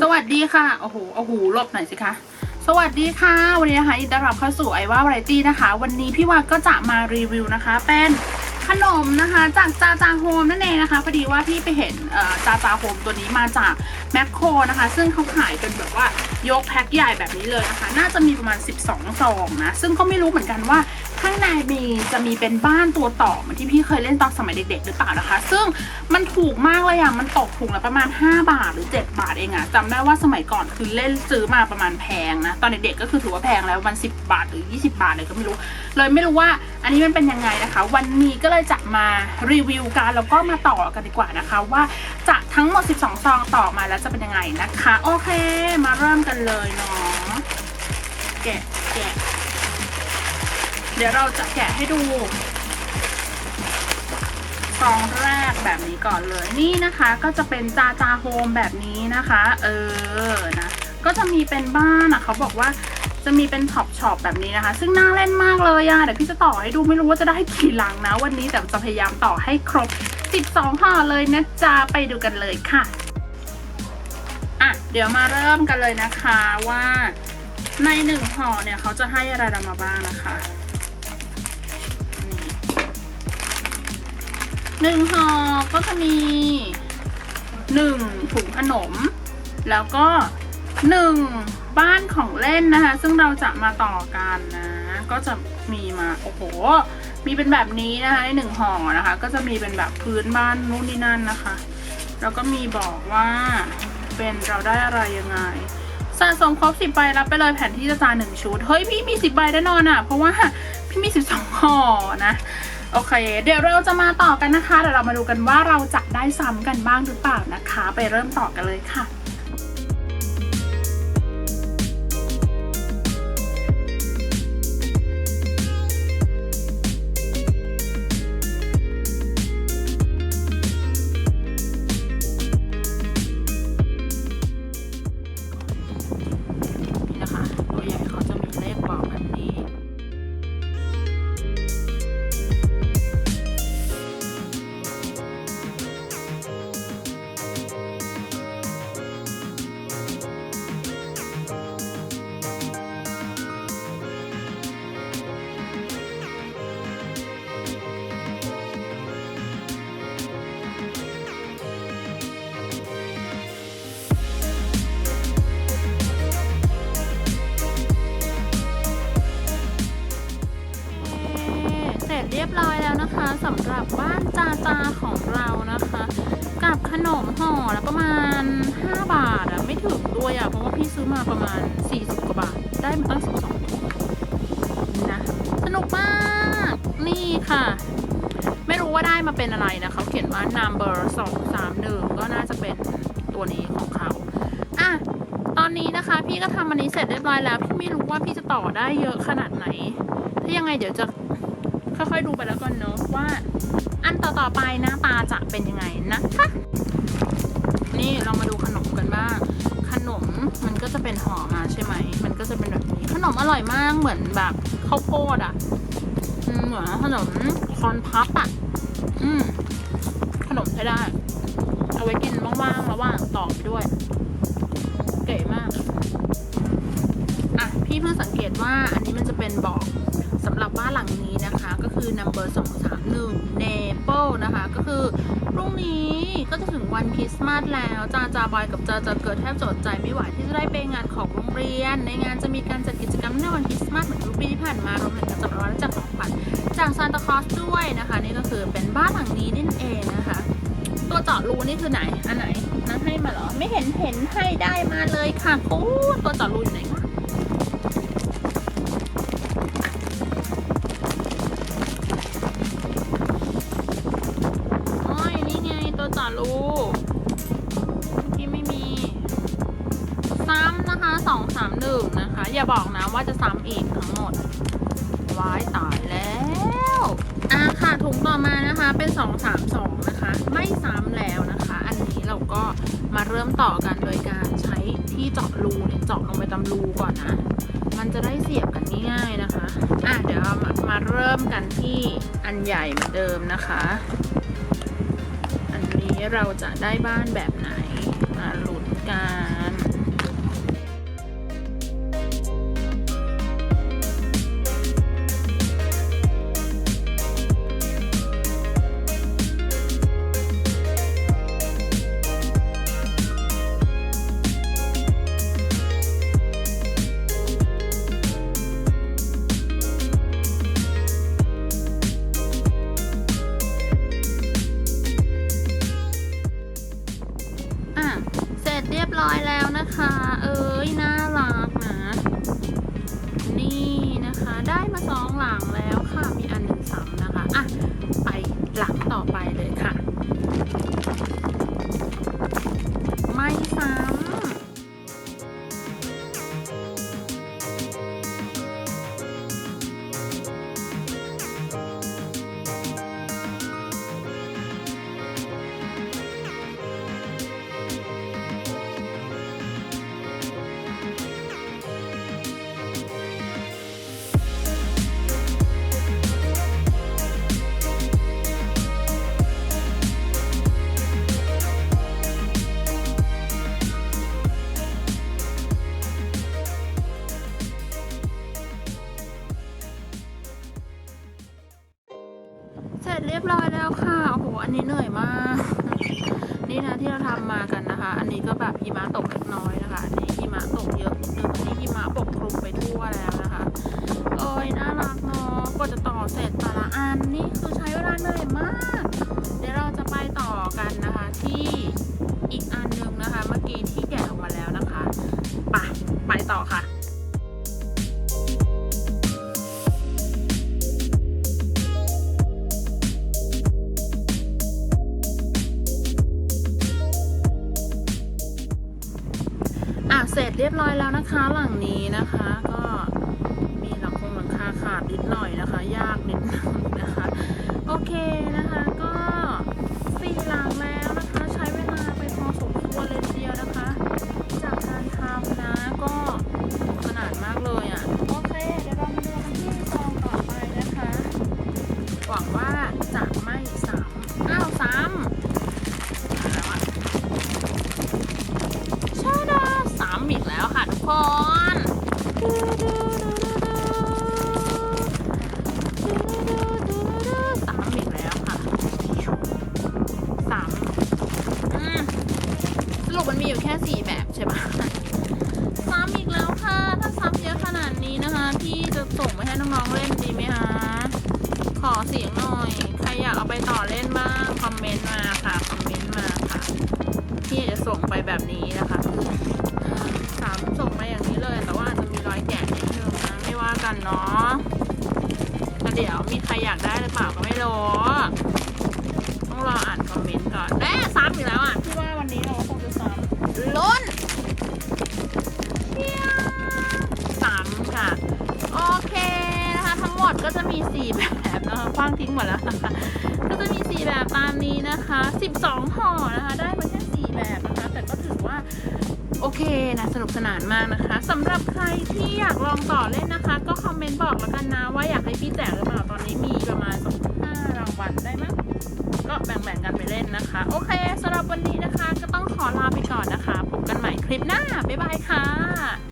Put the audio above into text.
สวัสดีค่ะ โอ้โหโอ้โหหลบหน่อยสิคะ สวัสดีค่ะ วันนี้นะคะยินดีต้อนรับเข้าสู่ไอว่าวาไรตี้นะคะ วันนี้พี่วาก็จะมารีวิวนะคะ เป็นขนมนะคะจากจาจาโฮมนั่นเองนะคะพอดีว่าพี่ไปเห็นจาจาโฮมตัวนี้มาจากแมคโครนะคะ ซึ่งเขาขายเป็นแบบว่ายกแพ็คใหญ่แบบนี้เลยนะคะ น่าจะมีประมาณ 12ซองนะ ซึ่งก็ไม่รู้เหมือนกันว่า ข้างในมีจะมีเป็นบ้านตัวต่อเหมือนที่พี่เคยเล่นตอนสมัยเด็ก ๆ หรือเปล่านะคะ ซึ่งมันถูกมากเลยอะมันตกถุงละประมาณ 5 บาทหรือ 7 บาทเองอะจำได้ว่าสมัยก่อนคือเล่นซื้อมาประมาณแพงนะ ตอนเด็กๆก็คือถือว่าแพงแล้วมัน 10 บาทหรือ 20 บาทเลยก็ไม่รู้ เลยไม่รู้ว่าอันนี้มันเป็นยังไงนะคะ วันนี้ก็เลยจะมารีวิวกันแล้วก็มาต่อกันดีกว่านะคะว่าจะทั้งหมด 12 ซองต่อมาแล้วจะเป็นยังไงนะคะ โอเค มาเริ่มกันเลยเนาะแกะแกะ เดี๋ยวเราจะแกะให้ดูซองแรกแบบนี้ก่อนเลยนี่นะคะก็จะเป็นจาจาโฮมแบบนี้นะคะ เออนะก็จะมีเป็นบ้านอะเขาบอกว่าจะมีเป็นท็อปช็อปแบบนี้นะคะ ซึ่งน่าเล่นมากเลยอะเดี๋ยวพี่จะต่อให้ดูไม่รู้ว่าจะได้กี่ลังนะ วันนี้แต่จะพยายามต่อให้ครบ 12ห่อเลยนะจ๊ะไปดูกันเลยค่ะอะเดี๋ยวมาเริ่มกันเลยนะคะว่าในหนึ่งห่อเนี่ยเขาจะให้อะไรเรามาบ้างนะคะ หนึ่งห่อก็จะมีหนึ่งถุงขนม แล้วก็หนึ่งบ้านของเล่นนะคะ ซึ่งเราจะมาต่อกันนะ ก็จะมีมา โอ้โห มีเป็นแบบนี้นะคะในหนึ่งห่อนะคะ ก็จะมีเป็นแบบพื้นบ้านนู่นนี่นั่นนะคะ แล้วก็มีบอกว่าเป็นเราได้อะไรยังไงสะสมครบสิบใบรับไปเลยแผ่นที่จะจานหนึ่งชุด เฮ้ยพี่มีสิบใบแน่นอนอะ่ะ เพราะว่าพี่มีสิบสองห่อนะ โอเค เดี๋ยวเราจะมาต่อกันนะคะเดี๋ยวเรามาดูกันว่าเราจะได้ซ้ำกันบ้างหรือเปล่านะคะ ไปเริ่มต่อกันเลยค่ะนี่นะคะานจาจาของเรานะคะ กับขนมห่อละประมาณ 5 บาทอะไม่ถึงด้วยอะเพราะว่าพี่ซื้อมาประมาณ 40 กว่าบาท ได้มาตั้ง 12ถุงนะสนุกมาก นี่ค่ะ ไม่รู้ว่าได้มาเป็นอะไรนะเขาเขียนว่า number 2 3 1 ก็น่าจะเป็นตัวนี้ของเขาอะตอนนี้นะคะ พี่ก็ทำอันนี้เสร็จเรียบร้อยแล้ว พี่ไม่รู้ว่าพี่จะต่อได้เยอะขนาดไหน ถ้ายังไงเดี๋ยวจะ ค่อยๆดูไปแล้วกันเนอะว่า อันต่อๆไปหน้าตาจะเป็นยังไงนะคะนี่เรามาดูขนมกันบ้าง ขนมมันก็จะเป็นห่อมาใช่ไหม มันก็จะเป็นแบบนี้ ขนมอร่อยมากเหมือนแบบข้าวโพดอะเหมือนขนมคอนพับอะ อืม ขนมใช้ได้ เอาไว้กินว่างๆระหว่างต่อไปด้วย เก๋มาก อะพี่เพิ่งสังเกตว่าอันนี้มันจะเป็นบอกสำหรับบ้านหลังนี้นะคะ ก็คือ number 2 3 1 Naples นะคะ ก็คือพรุ่งนี้ก็จะถึงวันคริสต์มาสแล้วจาจาบอยกับจาจาเกิดแทบจดใจไม่ไหวที่จะได้ไปงานของโรงเรียน ในงานจะมีการจัดกิจกรรมในวันคริสต์มาสเหมือนทุกปีที่ผ่านมารวมถึงการจับรางวัลและจัดของขวัญจากซานตาคลอสด้วยนะคะ นี่ก็คือเป็นบ้านหลังนี้นั่นเองนะคะ ตัวเจาะรูนี่คือไหนอันไหนนะให้มาเหรอไม่เห็นเห็นให้ได้มาเลยค่ะกูตัวเจาะรูอยู่ไหนคะ อย่าบอกนะว่าจะซ้ำอีกทั้งหมดว้ายตายแล้วอะค่ะถุงต่อมานะคะเป็นสองสามสองนะคะ ไม่ซ้ำแล้วนะคะ อันนี้เราก็มาเริ่มต่อกันโดยการใช้ที่เจาะรูเนี่ยเจาะลงไปตามรูก่อนนะ มันจะได้เสียบกันง่ายๆนะคะอะเดี๋ยวมามาเริ่มกันที่อันใหญ่เหมือนเดิมนะคะ อันนี้เราจะได้บ้านแบบไหนมาลุ้นกัน เรียบร้อยแล้วนะคะ เอ้ยน่ารักนะ นี่นะคะได้มาสองหลังแล้วค่ะ มีอันหนึ่งสามนะคะ อะ ไปหลังต่อไปเลยค่ะ ไม่ซ้ำ จเรียบร้อยแล้วค่ะ โอ้โห อันนี้เหนื่อยมาก นี่นะที่เราทำมากันนะคะ อันนี้ก็แบบหิมะตกเล็กน้อยนะคะ อันนี้หิมะตกเยอะนิดนึงอันนี้หิมะปกคลุมไปทั่วแล้วนะคะโอ้ยน่ารักเนาะกว่าจะต่อเสร็จแต่ละอันนี่คือใช้เวลาเหนื่อยมาก เดี๋ยวเราจะไปต่อกันนะคะที่ เรียบร้อยแล้วนะคะหลังนี้นะคะ ก็มีหลังคงหลังคาขาดนิดหน่อยนะคะ ยากนิดนึงนะคะ โอเคนะคะก็สี่หลังแล้วนะคะ ใช้เวลาไปพอสมควรเลยทีเดียวนะคะ จากการทำนะก็ขนาดมากเลยอะโอเคเดี๋ยวเรามาดูกันที่ซองต่อไปนะคะหวังว่าจะไม่ซ้ำอ้าวซ้ำ อยู่แค่สี่แบบใช่ปะซ้ำอีกแล้วค่ะ ถ้าซ้ำเยอะขนาดนี้นะคะ พี่จะส่งไปให้น้องๆเล่นดีไหมคะ ขอเสียงหน่อย ใครอยากเอาไปต่อเล่นบ้าง คอมเมนต์มาค่ะ คอมเมนต์มาค่ะ พี่จะส่งไปแบบนี้นะคะสามส่งมาอย่างนี้เลย แต่ว่าอาจจะมีรอยแกะนิดนึงนะ ไม่ว่ากันเนาะแต่เดี๋ยวมีใครอยากได้หรือเปล่าก็ไม่รู้างทิ้งหมดแล้วนะคะก็จะมี4แบบตามนี้นะคะ 12ห่อนะคะ ได้มาแค่4แบบนะคะ แต่ก็ถือว่าโอเคนะสนุกสนานมากนะคะสำหรับใครที่อยากลองต่อเล่นนะคะ ก็คอมเมนต์บอกแล้วกันนะว่าอยากให้พี่แจกหรือเปล่าตอนนี้มีประมาณสักห้ารางวัลได้มั้ยก็แบ่งๆกันไปเล่นนะคะ โอเคสำหรับวันนี้นะคะ ก็ต้องขอลาไปก่อนนะคะพบกันใหม่คลิปหน้าบ๊ายบายค่ะ